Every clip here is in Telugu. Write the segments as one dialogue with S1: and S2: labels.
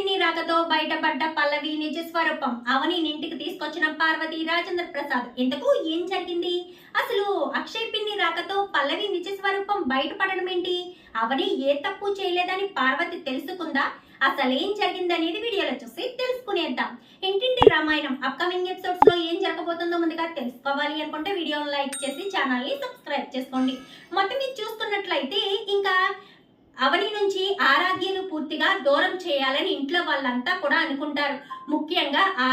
S1: పిన్ని రాకతో బయటపడ్డ పల్లవి నిజ స్వరూపం. అవని ఇంటికి తీసుకొచ్చిన పార్వతి రాజేంద్ర ప్రసాద్. ఇంతకు ఏం జరిగింది? అసలు అక్షయ్ పిన్ని రాకతో పల్లవి నిజ స్వరూపం బయటపడడం ఏంటి? అవని ఏ తప్పు చేయలేదని పార్వతి తెలుసుకుందా? అసలు ఏం జరిగింది అనేది వీడియోలో చూసి తెలుసుకునేద్దాం. ఇంటింటి రామాయణం అప్కమింగ్ ఎపిసోడ్స్లో ఏం జరగబోతుందో ముందుగా తెలుసుకోవాలి అనుకుంటే వీడియోని లైక్ చేసి ఛానల్ని సబ్స్క్రైబ్ చేసుకోండి. మొత్తం మీరు చూస్తున్నట్లయితే ఇంకా అవని నుంచి ఆరాధ్యను పూర్తిగా దూరం చేయాలని ఇంట్లో వాళ్ళంతా కూడా అనుకుంటారు. ముఖ్యంగా ఆ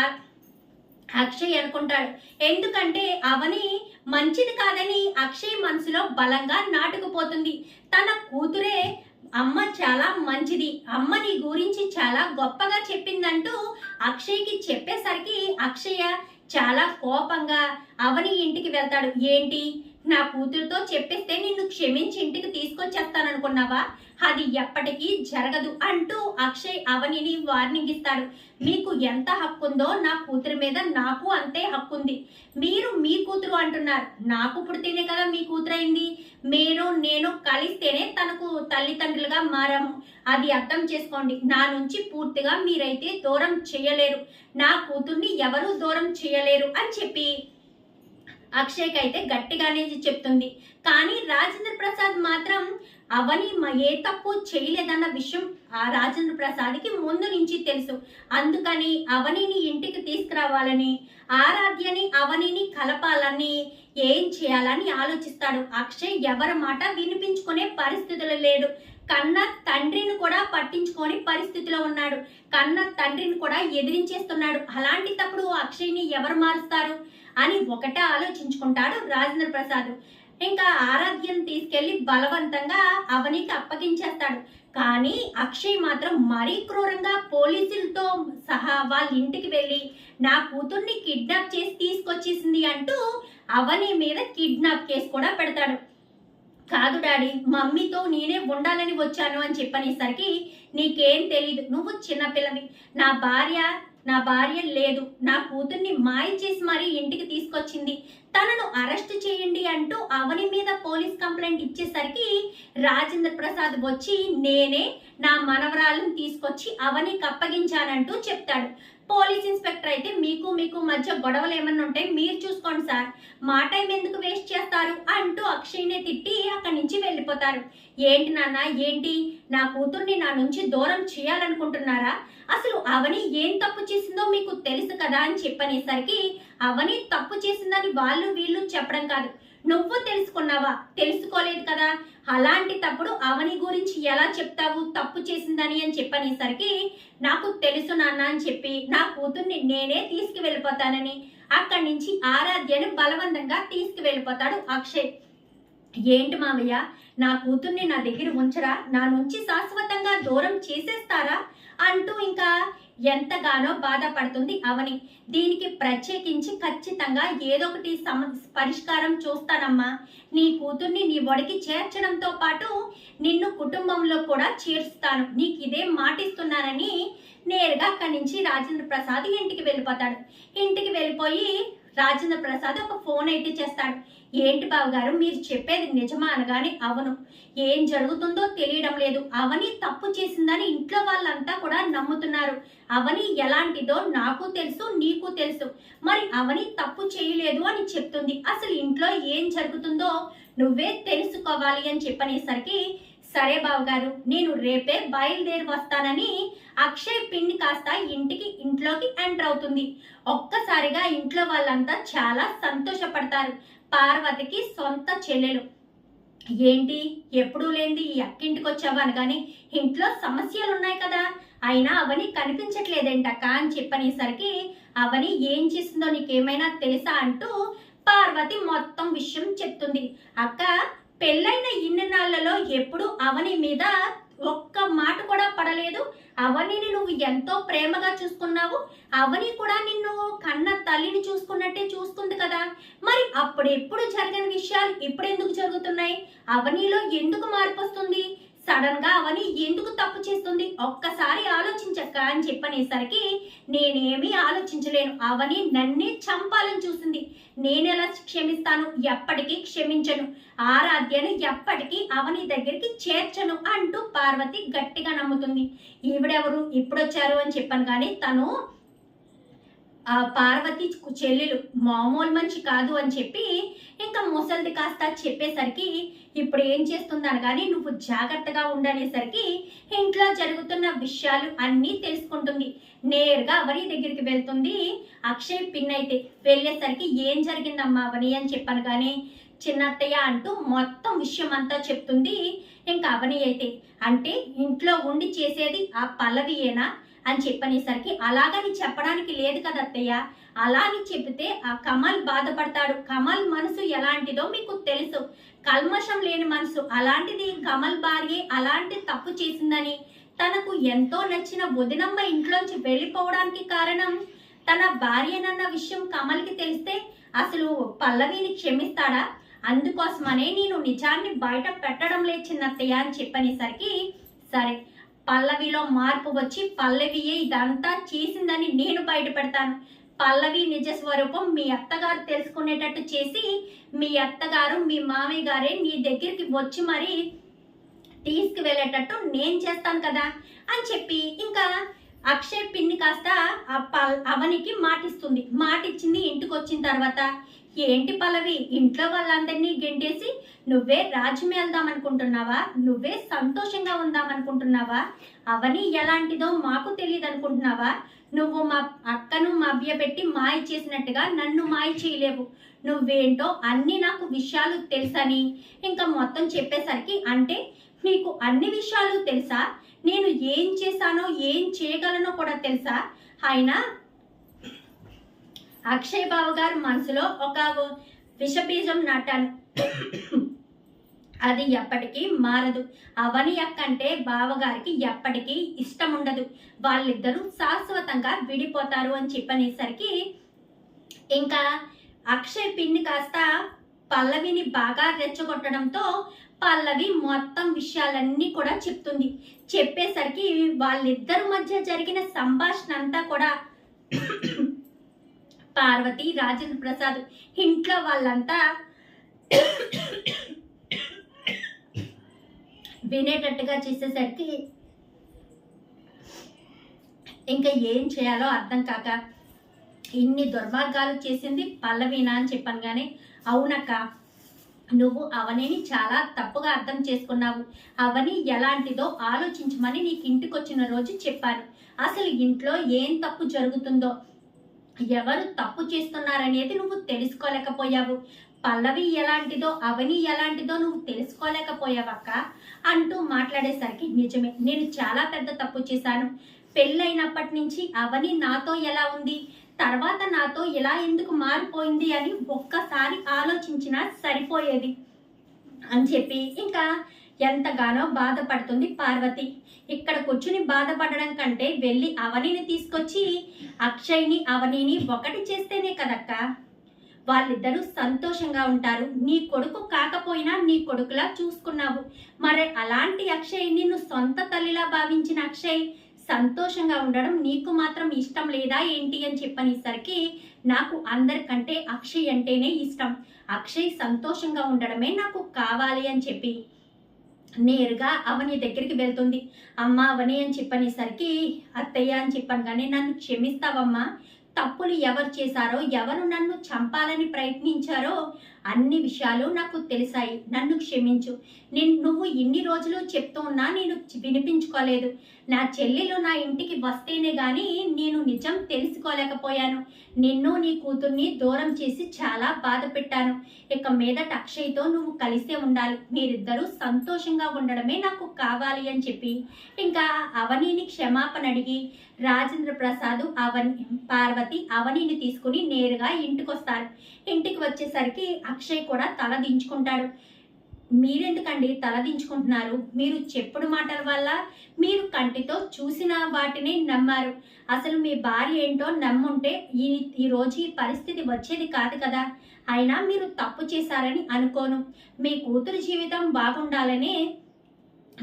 S1: అక్షయ్ అనుకుంటాడు. ఎందుకంటే అవని మంచిది కాదని అక్షయ్ మనసులో బలంగా నాటుకుపోతుంది. తన కూతురే అమ్మ చాలా మంచిది. అమ్మ నీ గురించి చాలా గొప్పగా చెప్పిందంటూ అక్షయ్కి చెప్పేసరికి అక్షయ చాలా కోపంగా అవని ఇంటికి వెళ్తాడు. ఏంటి? నా కూతురుతో చెప్పేస్తే నిన్ను క్షమించి ఇంటికి తీసుకొచ్చేస్తాననుకున్నావా? అది ఎప్పటికీ జరగదు అంటూ అక్షయ్ అవనిని వార్నింగ్ ఇస్తాడు మీకు ఎంత హక్కు ఉందో నా కూతురి మీద నాకు అంతే హక్కు ఉంది మీరు మీ కూతురు అంటున్నారు. నాకు పుడితేనే కదా మీ కూతురు అయింది నేను నేను కలిస్తేనే తనకు తల్లిదండ్రులుగా మారాము. అది అర్థం చేసుకోండి. నా నుంచి పూర్తిగా మీరైతే దూరం చేయలేరు. నా కూతుర్ని ఎవరూ దూరం చేయలేరు అని చెప్పి అక్షయ్కి అయితే గట్టిగానే చెప్తుంది. కానీ రాజేంద్ర ప్రసాద్ మాత్రం అవని ఏ తప్పు చేయలేదన్న విషయం ఆ రాజేంద్ర ప్రసాద్కి ముందు నుంచి తెలుసు. అందుకని అవనిని ఇంటికి తీసుకురావాలని ఆరాధ్యని అవనిని కలపాలని ఏం చేయాలని ఆలోచిస్తాడు. అక్షయ్ ఎవరి మాట వినిపించుకునే పరిస్థితులు లేడు. కన్న తండ్రిని కూడా పట్టించుకొని పరిస్థితిలో ఉన్నాడు. కన్న తండ్రిని కూడా ఎదిరించేస్తున్నాడు. అలాంటి తప్పుడు అక్షయ్ని ఎవరు మారుస్తారు? అని ఒకటే ఆలోచించుకుంటాడు రాజేంద్ర ప్రసాద్. ఇంకా ఆరాధ్యం తీసుకెళ్ళి బలవంతంగా అవనికి అప్పగించేస్తాడు. కానీ అక్షయ్ మాత్రం మరీ క్రూరంగా పోలీసులతో సహా వాళ్ళ ఇంటికి వెళ్ళి నా కూతుర్ని కిడ్నాప్ చేసి తీసుకొచ్చేసింది అంటూ అవని మీద కిడ్నాప్ కేసు కూడా పెడతాడు. కాదు డాడీ మమ్మీతో నేనే ఉండాలని వచ్చాను అని చెప్పనేసరికి నీకేం తెలీదు నువ్వు చిన్నపిల్లవి. నా భార్య నా భార్య లేదు. నా కూతుర్ని మాయ చేసి మరీ ఇంటికి తీసుకొచ్చింది. తనను అరెస్ట్ చేయండి అంటూ అవని మీద పోలీస్ కంప్లైంట్ ఇచ్చేసరికి రాజేంద్ర ప్రసాద్ వచ్చి నేనే నా మనవరాలను తీసుకొచ్చి అవని కప్పగించానంటూ చెప్తాడు. పోలీస్ ఇన్స్పెక్టర్ అయితే మీకు మీకు మధ్య గొడవలు ఏమన్నా ఉంటే మీరు చూసుకోండి సార్. మా టైం ఎందుకు వేస్ట్ చేస్తారు అంటూ అక్షయ్నే తిట్టి అక్కడి నుంచి వెళ్ళిపోతారు. ఏంటి నాన్న ఏంటి? నా కూతుర్ని నా నుంచి దూరం చేయాలనుకుంటున్నారా? అసలు అవని ఏం తప్పు చేసిందో మీకు తెలుసు కదా అని చెప్పనేసరికి అవని తప్పు చేసిందని వాళ్ళు వీళ్ళు చెప్పడం కాదు. నువ్వు తెలుసుకున్నావా? తెలుసుకోలేదు కదా? అలాంటి తప్పుడు అవని గురించి ఎలా చెప్తావు? తప్పు చేసిందని అని చెప్పనేసరికి నాకు తెలుసు నాన్న అని చెప్పి నా కూతుర్ని నేనే తీసుకువెళ్ళిపోతానని అక్కడి నుంచి ఆరాధ్యను బలవంతంగా తీసుకువెళ్ళిపోతాడు అక్షయ్. ఏంటి మామయ్య నా కూతుర్ని నా దగ్గర ఉంచరా? నా నుంచి శాశ్వతంగా దూరం చేసేస్తారా? అంటూ ఇంకా ఎంతగానో బాధపడుతుంది అవని. దీనికి ప్రత్యేకించి ఖచ్చితంగా ఏదో ఒకటి సమ పరిష్కారం చూస్తానమ్మా. నీ కూతుర్ని నీ ఒడికి చేర్చడంతో పాటు నిన్ను కుటుంబంలో కూడా చేర్చుతాను నీకు ఇదే మాటిస్తున్నానని నేరుగా అక్కడి నుంచి రాజేంద్ర ప్రసాద్ ఇంటికి వెళ్ళిపోతాడు. ఇంటికి వెళ్ళిపోయి రాజేంద్ర ప్రసాద్ ఒక ఫోన్ అయితే చేస్తాడు. ఏంటి బాబు గారు మీరు చెప్పేది నిజమా అనగానే అవును. ఏం జరుగుతుందో తెలియడం లేదు. అవని తప్పు చేసిందని ఇంట్లో వాళ్ళంతా కూడా నమ్ముతున్నారు. అవని ఎలాంటిదో నాకు తెలుసు నీకు తెలుసు. మరి అవని తప్పు చేయలేదు అని చెప్తుంది. అసలు ఇంట్లో ఏం జరుగుతుందో నువ్వే తెలుసుకోవాలి అని చెప్పనేసరికి సరే బావగారు నేను రేపే బయలుదేరి వస్తానని అక్షయ్ పిన్ని కాస్త ఇంటికి ఇంట్లోకి ఎంటర్ అవుతుంది. ఒక్కసారిగా ఇంట్లో వాళ్ళంతా చాలా సంతోషపడతారు. పార్వతికి సొంత చెల్లెలు. ఏంటి? ఎప్పుడూ లేనిది ఈ అక్కింటికి వచ్చావు అనగానే ఇంట్లో సమస్యలు ఉన్నాయి కదా. అయినా అవని కనిపించట్లేదేంటక్క అని చెప్పనేసరికి అవని ఏం చేసిందో నీకేమైనా తెలుసా అంటూ పార్వతి మొత్తం విషయం చెప్తుంది. అక్క పెళ్ళైన ఇన్ని ఎప్పుడు అవని మీద ఒక్క మాట కూడా పడలేదు. అవనిని నువ్వు ఎంతో ప్రేమగా చూసుకున్నావు. అవని కూడా నిన్ను కన్న తల్లిని చూసుకున్నట్టే చూస్తుంది కదా. మరి అప్పుడెప్పుడు జరగని విషయాలు ఇప్పుడు ఎందుకు జరుగుతున్నాయి? అవనిలో ఎందుకు మార్పు వస్తుంది? సడన్గా అవని ఎందుకు తప్పు చేస్తుంది? ఒక్కసారి ఆలోచించక్క అని చెప్పనేసరికి నేనేమీ ఆలోచించలేను. అవని నన్నే చంపాలని చూసింది. నేనెలా క్షమిస్తాను? ఎప్పటికీ క్షమించను. ఆరాధ్యను ఎప్పటికీ అవని దగ్గరికి చేర్చను అంటూ పార్వతి గట్టిగా నమ్ముతుంది. ఈవిడెవరు? ఇప్పుడొచ్చారు అని చెప్పాను కానీ తను ఆ పార్వతి చెల్లెలు మామూలు మనిషి కాదు అని చెప్పి ఇంకా ముసలిది కాస్త చెప్పేసరికి ఇప్పుడు ఏం చేస్తుందని కానీ నువ్వు జాగ్రత్తగా ఉండనేసరికి ఇంట్లో జరుగుతున్న విషయాలు అన్నీ తెలుసుకుంటుంది. నేరుగా అవని దగ్గరికి వెళ్తుంది. అక్షయ్ పిన్ అయితే వెళ్ళేసరికి ఏం జరిగిందమ్మా అవని అని చెప్పాను కానీ చిన్నత్తయ్య అంటూ మొత్తం విషయం అంతా చెప్తుంది. ఇంకా అవని అయితే అంటే ఇంట్లో ఉండి చేసేది ఆ పల్లవియేనా అని చెప్పనేసరికి అలాగని చెప్పడానికి లేదు కదా అత్తయ్య. అలా అని చెబితే ఆ కమల్ బాధపడతాడు. కమల్ మనసు ఎలాంటిదో మీకు తెలుసు. కల్మషం లేని మనసు. అలాంటిది కమల్ భార్య అలాంటి తప్పు చేసిందని. తనకు ఎంతో నచ్చిన వదినమ్మ ఇంట్లోంచి వెళ్ళిపోవడానికి కారణం? తన భార్యనన్న విషయం కమల్కి తెలిస్తే అసలు పల్లవిని క్షమిస్తాడా? అందుకోసమనే నేను నిజాన్ని బయట పెట్టడం లేదు చిన్నత్తయ్య అని చెప్పనేసరికి సరే పల్లవిలో మార్పు వచ్చి పల్లవియే ఇదంతా చేసిందని నేను బయట పెడతాను పల్లవి నిజ స్వరూపం మీ అత్తగారు తెలుసుకునేటట్టు చేసి మీ అత్తగారు మీ మామయ్య గారే నీ దగ్గరికి వచ్చి మరి తీసుకువెళ్ళేటట్టు నేను చేస్తాను కదా అని చెప్పి ఇంకా అక్షయ్ పిన్ని కాస్త ఆ పల్ అవనికి మాటిస్తుంది. మాటిచ్చింది ఇంటికి వచ్చిన తర్వాత ఏంటి పల్లవి? ఇంట్లో వాళ్ళందరినీ గెంటేసి నువ్వే రాజ్యం వెళ్దాం అనుకుంటున్నావా నువ్వే సంతోషంగా ఉందాం అనుకుంటున్నావా అవని ఎలాంటిదో మాకు తెలియదు అనుకుంటున్నావా నువ్వు మా అక్కను మభ్యపెట్టి మాయ చేసినట్టుగా నన్ను మాయ చేయలేవు. నువ్వేంటో అన్ని నాకు విషయాలు తెలుసని. ఇంకా మొత్తం చెప్పేసరికి అంటే మీకు అన్ని విషయాలు తెలుసా? నేను ఏం చేశానో ఏం చేయగలనో కూడా తెలుసా? అయినా అక్షయ్ బాబు గారు మనసులో ఒక విషబీజం నాటాను. అది ఎప్పటికీ మారదు. అవని అక్క అంటే బావగారికి ఎప్పటికీ ఇష్టం ఉండదు వాళ్ళిద్దరూ శాశ్వతంగా విడిపోతారు అని చెప్పనేసరికి ఇంకా అక్షయ్ పిన్ని కాస్త పల్లవిని బాగా రెచ్చగొట్టడంతో పల్లవి మొత్తం విషయాలన్నీ కూడా చెప్తుంది. చెప్పేసరికి వాళ్ళిద్దరి మధ్య జరిగిన సంభాషణ అంతా కూడా పార్వతి రాజేంద్ర ప్రసాద్ ఇంట్లో వాళ్ళంతా వినేటట్టుగా చేసేసరికి ఇంకా ఏం చేయాలో అర్థం కాక ఇన్ని దుర్మార్గాలు చేసింది పల్లవీనా అని చెప్పాను కానీ అవునక్క. నువ్వు అవనిని చాలా తప్పుగా అర్థం చేసుకున్నావు. అవని ఎలాంటిదో ఆలోచించమని నీకు ఇంటికి వచ్చిన రోజు చెప్పాను. అసలు ఇంట్లో ఏం తప్పు జరుగుతుందో ఎవరు తప్పు చేస్తున్నారనేది నువ్వు తెలుసుకోలేకపోయావు. పల్లవి ఎలాంటిదో అవని ఎలాంటిదో నువ్వు తెలుసుకోలేకపోయావక్క అంటూ మాట్లాడేసరికి నిజమే నేను చాలా పెద్ద తప్పు చేశాను. పెళ్ళైనప్పటి నుంచి అవని నాతో ఎలా ఉంది? తర్వాత నాతో ఇలా ఎందుకు మారిపోయింది అని ఒక్కసారి ఆలోచించినా సరిపోయేది అని చెప్పి ఇంకా ఎంతగానో బాధపడుతుంది పార్వతి. ఇక్కడ కూర్చుని బాధపడడం కంటే వెళ్ళి అవనిని తీసుకొచ్చి అక్షయ్ని అవనిని ఒకటి చేస్తేనే కదక్క? వాళ్ళిద్దరూ సంతోషంగా ఉంటారు. నీ కొడుకు కాకపోయినా నీ కొడుకులా చూసుకున్నావు. మరి అలాంటి అక్షయ్ నిన్ను సొంత తల్లిలా భావించిన అక్షయ్ సంతోషంగా ఉండడం నీకు మాత్రం ఇష్టం లేదా ఏంటి అని చెప్పనేసరికి నాకు అందరికంటే అక్షయ్ అంటేనే ఇష్టం. అక్షయ్ సంతోషంగా ఉండడమే నాకు కావాలి అని చెప్పి. నేరుగా అవని దగ్గరికి వెళ్తుంది. అమ్మ అవని అని చెప్పనేసరికి అత్తయ్య అని చెప్పాను కానీ నన్ను క్షమిస్తావమ్మా. తప్పులు ఎవరు చేశారో ఎవరు నన్ను చంపాలని ప్రయత్నించారో అన్ని విషయాలు నాకు తెలిసాయి. నన్ను క్షమించు. నేను నువ్వు ఇన్ని రోజులు చెప్తూ ఉన్నా నేను వినిపించుకోలేదు. నా చెల్లెలు నా ఇంటికి వస్తేనే కానీ నేను నిజం తెలుసుకోలేకపోయాను. నిన్ను నీ కూతుర్ని దూరం చేసి చాలా బాధ పెట్టాను. ఇక మీదట అక్షయ్తో నువ్వు కలిసే ఉండాలి. మీరిద్దరూ సంతోషంగా ఉండడమే నాకు కావాలి అని చెప్పి. ఇంకా అవనీని క్షమాపణ అడిగి రాజేంద్ర ప్రసాద్ అవని పార్వతి అవనీని తీసుకుని నేరుగా ఇంటికి వస్తారు ఇంటికి వచ్చేసరికి అక్షయ్ కూడా తల దించుకుంటాడు. మీరెందుకండి తలదించుకుంటున్నారు మీరు చెప్పుడు మాటల వల్ల మీరు కంటితో చూసిన వాటిని నమ్మారు. అసలు మీ భార్య ఏంటో నమ్ముంటే ఈ ఈ రోజు ఈ పరిస్థితి వచ్చేది కాదు కదా. అయినా మీరు తప్పు చేశారని అనుకోను. మీ కూతురు జీవితం బాగుండాలని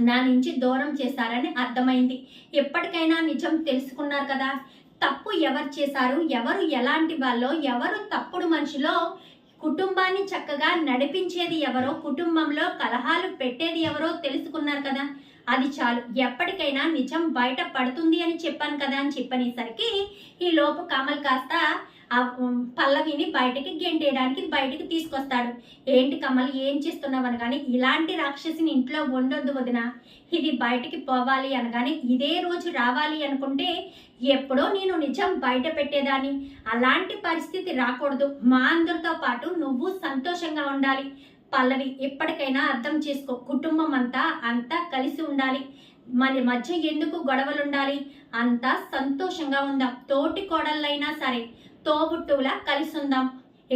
S1: నా నుంచి దూరం చేశారని అర్థమైంది. ఎప్పటికైనా నిజం తెలుసుకున్నారు కదా. తప్పు ఎవరు చేశారు? ఎవరు ఎలాంటి వాళ్ళో? ఎవరు తప్పుడు మనిషిలో? కుటుంబాన్ని చక్కగా నడిపించేది ఎవరో కుటుంబంలో కలహాలు పెట్టేది ఎవరో తెలుసుకున్నారు కదా. అది చాలు. ఎప్పటికైనా నిజం బయట పడుతుంది అని చెప్పాను కదా అని చెప్పనేసరికి ఈ లోపు కమల్ కాస్త ఆ పల్లవిని బయటికి గెంటేయడానికి బయటికి తీసుకొస్తాడు. ఏంటి కమల్ ఏం చేస్తున్నావు అనగానే ఇలాంటి రాక్షసిని ఇంట్లో ఉండొద్దు వదిన. ఇది బయటికి పోవాలి అనగానే ఇదే రోజు రావాలి అనుకుంటే ఎప్పుడో నేను నిజం బయట పెట్టేదాన్ని. అలాంటి పరిస్థితి రాకూడదు. మా అందరితో పాటు నువ్వు సంతోషంగా ఉండాలి. పల్లవి ఎప్పటికైనా అర్థం చేసుకో. కుటుంబం అంతా అంతా కలిసి ఉండాలి. మన మధ్య ఎందుకు గొడవలు ఉండాలి అంతా సంతోషంగా ఉందాం. తోటి కోడళ్ళైనా సరే. తోబుట్టువులా కలిసిందాం.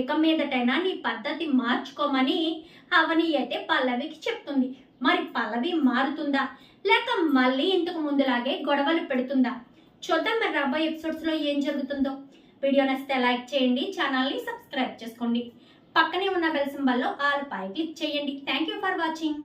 S1: ఇక మీదటైనా నీ పద్ధతి మార్చుకోమని అవని అయితే పల్లవికి చెప్తుంది. మరి పల్లవి మారుతుందా? లేక మళ్ళీ ఇంతకు ముందులాగే గొడవలు పెడుతుందా? చూద్దాం మరి రాబోయే ఎపిసోడ్స్లో ఏం జరుగుతుందో. వీడియో నచ్చితే లైక్ చేయండి ఛానల్ని సబ్స్క్రైబ్ చేసుకోండి. పక్కనే ఉన్న బెల్ సింబల్లో ఆల్ పై క్లిక్ చేయండి. Thank you for watching